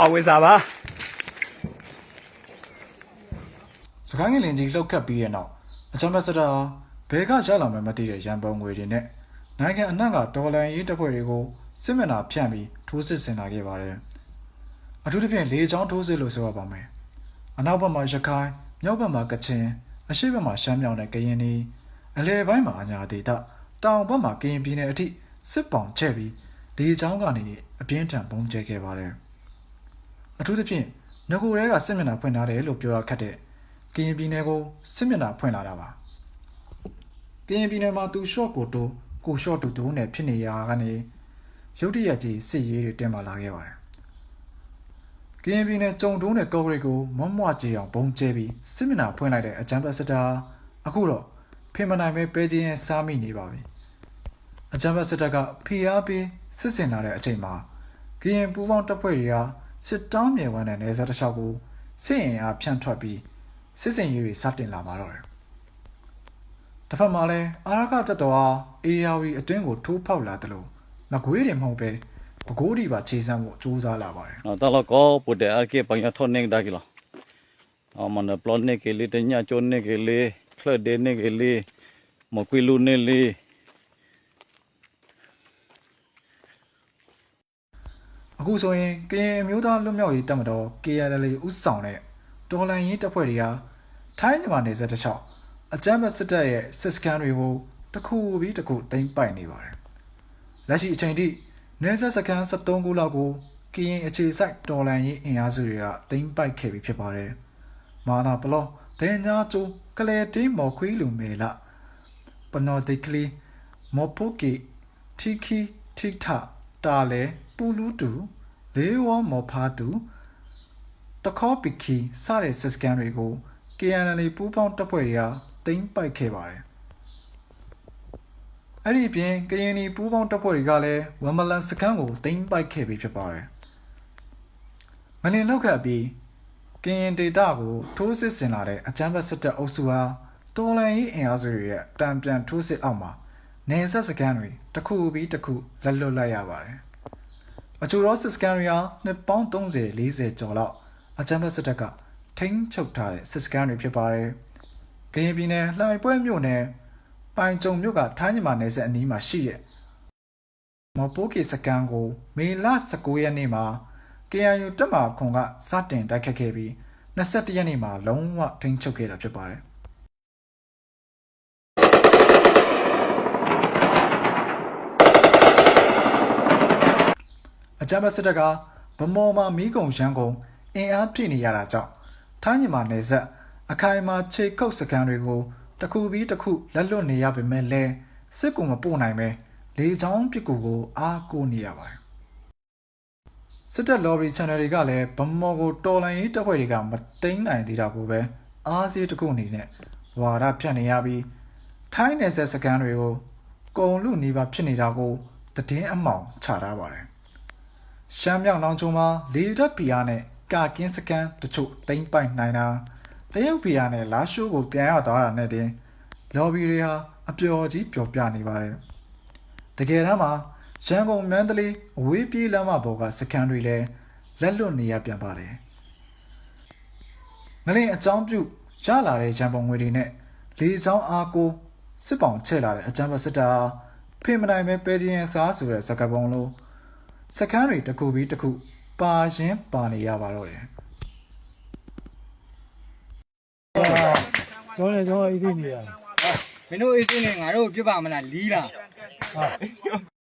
အော်ဝေစာပါစကိုင်းငလင်ကြီးလှုပ်ခတ်ပြီးရဲ့နောက်အချမ်းဘတ်စတာဘဲကရလာမှမသိတဲ့ရန်ပုံငွေတွေနဲ့နိုင်ငံအနှံ့ကဒေါ်လာရေးတပ်ဖွဲ့တွေကိုစစ်မျက်နှာဖြန့်ပြီးထိုးစစ်ဆင်လာခဲ့ပါတယ်အထူးသဖြင့်လေကြောင်းထိုးစစ်လို့ဆိုရပါမယ်အနောက်ဘက်မှာရခိုင်မြောက်ဘက်မှာကချင်အရှေ့ဘက်မှာရှမ်းမြောင်နဲ့ကရင်နီအလယ်ပိုင်းမှာအညာဒေသတောင်ဘက်မှာကရင်ပြည်နယ်အထိစစ်ပောင်ချဲ့ပြီးလေကြောင်းကနေအပြင်းထန်ပုံကျဲခဲ့ပါတယ် အထူးသဖြင့်ငကိုရဲကစစ်မျက်နှာဖွင့်ထားတယ်လို့ပြောရခက်တဲ့ကရင်ပြည်နယ်ကိုစစ်မျက်နှာဖွင့်လာတာပါကရင်ပြည်နယ်မှာသူရှော့ကိုတိုးကိုရှော့တူတူနဲ့ဖြစ်နေရကနေရုတ်တရက်ကြီးစစ်ရေးတွေတင်ပါလာခဲ့ပါတယ်ကရင်ပြည်နယ်ကြုံတိုးနဲ့ကော့ဂရိတ်ကိုမွတ်မွကြေအောင်ဘုံကျဲပြီးစစ်မျက်နှာဖွင့်လိုက်တဲ့အကြမ်းဖက်စစ်တပ်အခုတော့ဖင်မနိုင်ပဲပဲချင်းရင်စားမိနေပါပြီအကြမ်းဖက်စစ်တပ်ကဖိအားပေးစစ်စင်လာတဲ့အချိန်မှာကရင်ပူးပေါင်းတပ်ဖွဲ့တွေက စစ်တောင်းမြေဝမ်းတဲ့နေဆက်တစ်လျှောက်ကိုစစ်ရင်အားဖြန့်ထွက်ပြီးစစ်စင်ရေးတွေစတင်လာမှာတော့တယ်။တစ်ဖက်မှာလည်းအာရကတက်တော်ဟာ ARV အတွင်းကိုထိုးဖောက်လာတယ်လို့မကွေးတွေမဟုတ်ပဲပကိုးတွေပါခြေစမ်းဖို့ကြိုးစားလာပါတယ် Nah, talo ko pude ake panya thoning da kilo. Amana plot ne ke li tenya chon ne ke li khle de ne ke li mo kwilu ne li ။ အခုဆိုရင်ကရင်အမျိုးသားလွတ်မြောက်ရေးတပ်မတော် KNL ဥဆောင်တဲ့တော်လန်ရေးတပ်ဖွဲ့တွေကထိုင်းမြန်မာနယ်စပ်တစ်လျှောက်အကြမ်းဖက်စစ်တပ်ရဲ့စစ်စကန်တွေကိုတစ်ခုပြီးတစ်ခုသိမ်းပိုက်နေပါတယ်။လက်ရှိအချိန်ထိနယ်စပ်စကန်73ခုလောက်ကိုကရင်အခြေစိုက်တော်လန်ရေးအင်အားစုတွေကသိမ်းပိုက်ခဲ့ပြီးဖြစ်ပါတယ်။မာနာပလောဒန်ညာကျိုကလေတီမော်ခွေးလူမေလာပနော်တိကလီမော်ပိုကီထီခီထိထ တာလေပူလူတူလေးဝမော်ဖာတူတခေါပီခီစတဲ့စစ်စကန်တွေကို KNL ပူးပေါင်းတပ်ဖွဲ့တွေကသိမ်းပိုက်ခဲ့ပါတယ်။အဲ့ဒီအပြင်ကရင်နီပူးပေါင်းတပ်ဖွဲ့တွေကလည်းဝမ်မလန်စကန်ကိုသိမ်းပိုက်ခဲ့ပြီးဖြစ်ပါတယ်။မလင်လောက်ကပ်ပြီးကရင်ဒေတာကိုထိုးစစ်ဆင်လာတဲ့အကြမ်းဖက်စစ်တပ်အုပ်စုဟာတော်လန်ရေးအင်အားစုတွေရဲ့တံပြန်ထိုးစစ်အောက်မှာ နေဆက်စကန်တွေတစ်ခုပြီးတစ်ခုလက်လွတ်လိုက်ရပါတယ်။အချို့သောစစ်စကန်တွေဟာနှစ်ပေါင်း30 40ကျော်လောက်အကြမ်းဖက်စစ်တပ်ကထိန်းချုပ်ထားတဲ့စစ်စကန်တွေဖြစ်ပါတယ်။ကရင်ပြည်နယ်လှိုင်ပွဲမြို့နယ်ပိုင်ကြုံမြို့ကထိုင်းမြန်မာနယ်စပ်အနီးမှာရှိတဲ့မော်ပိုးကီစကန်ကိုမေလ19ရက်နေ့မှာ KNU တက်မာခွန်ကစတင်တိုက်ခတ်ခဲ့ပြီး21ရက်နေ့မှာလုံးဝထိန်းချုပ်ခဲ့တာဖြစ်ပါတယ်။ အကြမ်းဖက်စစ်တပ်ကဗမော်မှာမီးကုံရန်ကုန်အင်အားပြည့်နေရတာကြောင့်ထိုင်းမြန်မာနယ်စပ်အခိုင်အမာခြေကုပ်စကန်တွေကိုတစ်ခုပြီးတစ်ခုလက်လွတ်နေရပေမဲ့လည်းစစ်ကူမပို့နိုင်ပဲလေချောင်းပစ်ကူကိုအားကိုးနေရပါတယ်စစ်တပ် lobby channel တွေကလည်းဗမော်ကိုတော်လိုင်းရေးတပ်ဖွဲ့တွေကမသိမ်းနိုင်သေးတာကိုပဲအားစီးတစ်ခုအနေနဲ့ဝါဒဖြန့်နေရပြီးထိုင်းနယ်စပ်စကန်တွေကိုကုံလူနေပါဖြစ်နေတာကိုသတင်းအမှောင်ချထားပါတယ် ရှမ်းမြောက်နောင်ချုံမှာလေတပ်ဖီယာနဲ့ကာကင်းစကန်တချို့တိမ့်ပိုက်နိုင်တာတရုတ်ဖီယာနဲ့လာရှိုးကိုပြန်ရသွားတာနဲ့တင်လော်ဘီတွေဟာအပျော်ကြီးပျော်ပြနေပါတယ်တကယ်တမ်းမှာရန်ကုန်မန္တလေးအဝေးပြေးလမ်းမပေါ်ကစကန်တွေလည်းလက်လွတ်နေရပြန်ပါတယ်ငလင်အကြောင်းပြုရလာတဲ့ရန်ပုံငွေတွေနဲ့လေချောင်းအားကိုစစ်ပောင်ချဲ့လာတဲ့အကြမ်းဖက်စစ်တပ်ဟာဖေမနိုင်ပဲပဲချင်းရန်စားဆိုတဲ့စကားပုံလို့ စကန်းတွေတစ်ခုပြီးတစ်ခုပါရင်းပါနေရပါတော့တယ်ကျောင်းလေကျောင်းအေးသေးနေရမင်းတို့အေးစင်းနဲ့ငါတို့ပြစ်ပါမလားလီးလား